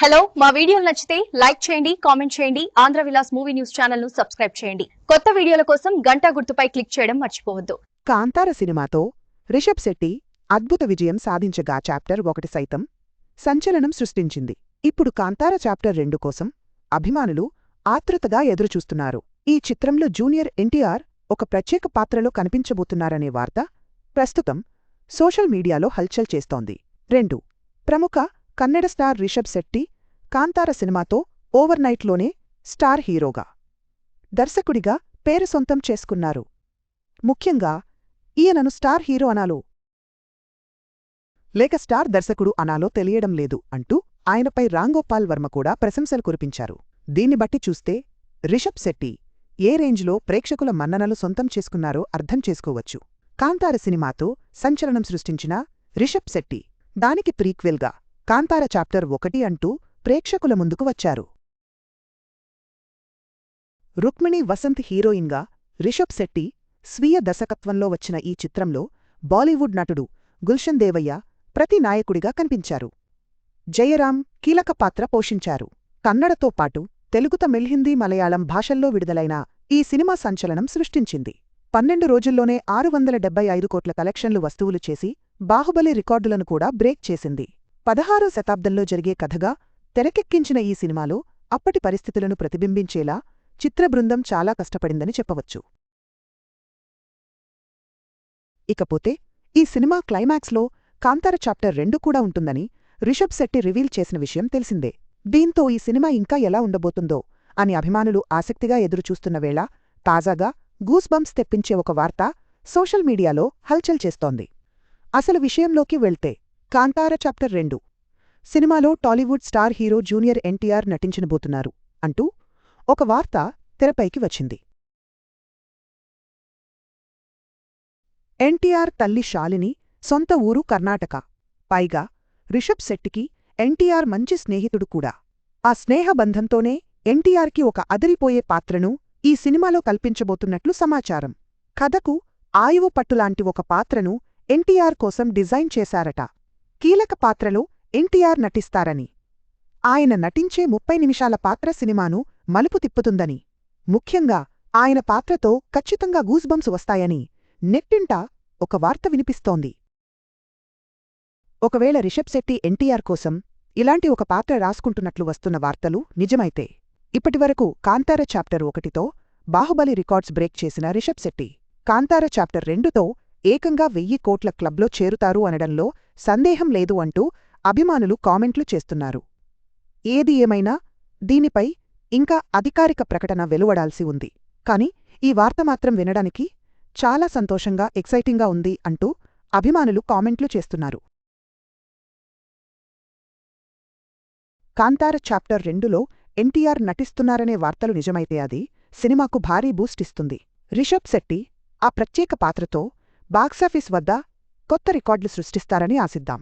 Hello మా వీడియోలు నచ్చితే లైక్ చేయండి కామెంట్ చేయండి ఆంధ్ర విలాస్ మూవీ న్యూస్ ఛానల్ను సబ్స్క్రైబ్ చేయండి. కొత్త వీడియోల కోసం గంటా గుర్తుపై క్లిక్ చేయడం మర్చిపోవద్దు. కాంతార సినిమాతో రిషబ్ శెట్టి అద్భుత విజయం సాధించగా చాప్టర్ ఒకటి సైతం సంచలనం సృష్టించింది. ఇప్పుడు కాంతార చాప్టర్ రెండు కోసం అభిమానులు ఆతృతగా ఎదురుచూస్తున్నారు. ఈ చిత్రంలో జూనియర్ ఎన్టీఆర్ ఒక ప్రత్యేక పాత్రలో కనిపించబోతున్నారనే వార్త ప్రస్తుతం సోషల్ మీడియాలో హల్చల్ చేస్తోంది. రెండు ప్రముఖ కన్నడ స్టార్ రిషబ్ శెట్టి కాంతార సినిమాతో ఓవర్ నైట్లోనే స్టార్ హీరోగా. దర్శకుడిగా పేరు సొంతం చేసుకున్నారు. ముఖ్యంగా ఈయనను స్టార్ హీరో అనాలో లేక స్టార్ దర్శకుడు అనాలో తెలియడం లేదు అంటూ ఆయనపై రాంగోపాల్ వర్మ కూడా ప్రశంసలు కురిపించారు. దీన్ని బట్టి చూస్తే రిషబ్ శెట్టి ఏ రేంజ్లో ప్రేక్షకుల మన్ననలు సొంతం చేసుకున్నారో అర్థం చేసుకోవచ్చు. కాంతార సినిమాతో సంచలనం సృష్టించిన రిషబ్ శెట్టి దానికి ప్రీక్వెల్గా కాంతార చాప్టర్ ఒకటి అంటూ ప్రేక్షకుల ముందుకు వచ్చారు. రుక్మిణి వసంత్ హీరోయిన్గా రిషబ్ శెట్టి స్వీయ దర్శకత్వంలో వచ్చిన ఈ చిత్రంలో బాలీవుడ్ నటుడు గుల్షన్ దేవయ్య ప్రతి నాయకుడిగా కనిపించారు. జయరాం కీలక పాత్ర పోషించారు. కన్నడతో పాటు తెలుగు తమిళ్ హిందీ మలయాళం భాషల్లో విడుదలైన ఈ సినిమా సంచలనం సృష్టించింది. పన్నెండు రోజుల్లోనే ఆరు వందల డెబ్బై ఐదు కోట్ల కలెక్షన్లు వస్తువులు చేసి బాహుబలి రికార్డులను కూడా బ్రేక్ చేసింది. పదహారో శతాబ్దంలో జరిగే కథగా తెరకెక్కించిన ఈ సినిమాలో అప్పటి పరిస్థితులను ప్రతిబింబించేలా చిత్రబృందం చాలా కష్టపడిందని చెప్పవచ్చు. ఇకపోతే ఈ సినిమా క్లైమాక్స్లో కాంతార చాప్టర్ రెండు కూడా ఉంటుందని రిషబ్ శెట్టి రివీల్ చేసిన విషయం తెలిసిందే. దీంతో ఈ సినిమా ఇంకా ఎలా ఉండబోతుందో అని అభిమానులు ఆసక్తిగా ఎదురుచూస్తున్న వేళ తాజాగా గూస్బంప్స్ తెప్పించే ఒక వార్త సోషల్ మీడియాలో హల్చల్ చేస్తోంది. అసలు విషయంలోకి వెళ్తే కాంతార చాప్టర్ రెండు సినిమాలో Tollywood star hero junior NTR నటించనబోతున్నారు అంటూ ఒక వార్త తెరపైకి వచ్చింది. ఎన్టీఆర్ తల్లి శాలిని సొంత ఊరు కర్ణాటక. పైగా రిషబ్ శెట్టికి ఎన్టీఆర్ మంచి స్నేహితుడు కూడా. ఆ స్నేహబంధంతోనే ఎన్టీఆర్కి ఒక అదిరిపోయే పాత్రను ఈ సినిమాలో కల్పించబోతున్నట్లు సమాచారం. కథకు ఆయువు పట్టులాంటి ఒక పాత్రను ఎన్టీఆర్ కోసం డిజైన్ చేశారట. కీలక పాత్రలో ఎన్టీఆర్ నటిస్తారని. ఆయన నటించే ముప్పై నిమిషాల పాత్ర సినిమాను మలుపు తిప్పుతుందని. ముఖ్యంగా ఆయన పాత్రతో ఖచ్చితంగా గూస్బంప్స్ వస్తాయని నెట్టింట ఒక వార్త వినిపిస్తోంది. ఒకవేళ రిషబ్ శెట్టి ఎన్టీఆర్ కోసం ఇలాంటి ఒక పాత్ర రాసుకుంటున్నట్లు వస్తున్న వార్తలు నిజమైతే ఇప్పటివరకు కాంతార చాప్టర్ ఒకటితో బాహుబలి రికార్డ్స్ బ్రేక్ చేసిన రిషబ్ శెట్టి కాంతార చాప్టర్ రెండుతో ఏకంగా వెయ్యి కోట్ల క్లబ్లో చేరుతారు అనడంలో సందేహం లేదు అంటూ అభిమానులు కామెంట్లు చేస్తున్నారు. ఏది ఏమైనా దీనిపై ఇంకా అధికారిక ప్రకటన వెలువడాల్సి ఉంది. కాని ఈ వార్త మాత్రం వినడానికి చాలా సంతోషంగా ఎక్సైటింగ్గా ఉంది అంటూ అభిమానులు కామెంట్లు చేస్తున్నారు. కాంతార చాప్టర్ రెండులో ఎన్టీఆర్ నటిస్తున్నారనే వార్తలు నిజమైతే అది సినిమాకు భారీ బూస్ట్ ఇస్తుంది. రిషబ్ శెట్టి ఆ ప్రత్యేక పాత్రతో బాక్సాఫీస్ వద్ద కొత్త రికార్డులు సృష్టిస్తారని ఆశిద్దాం.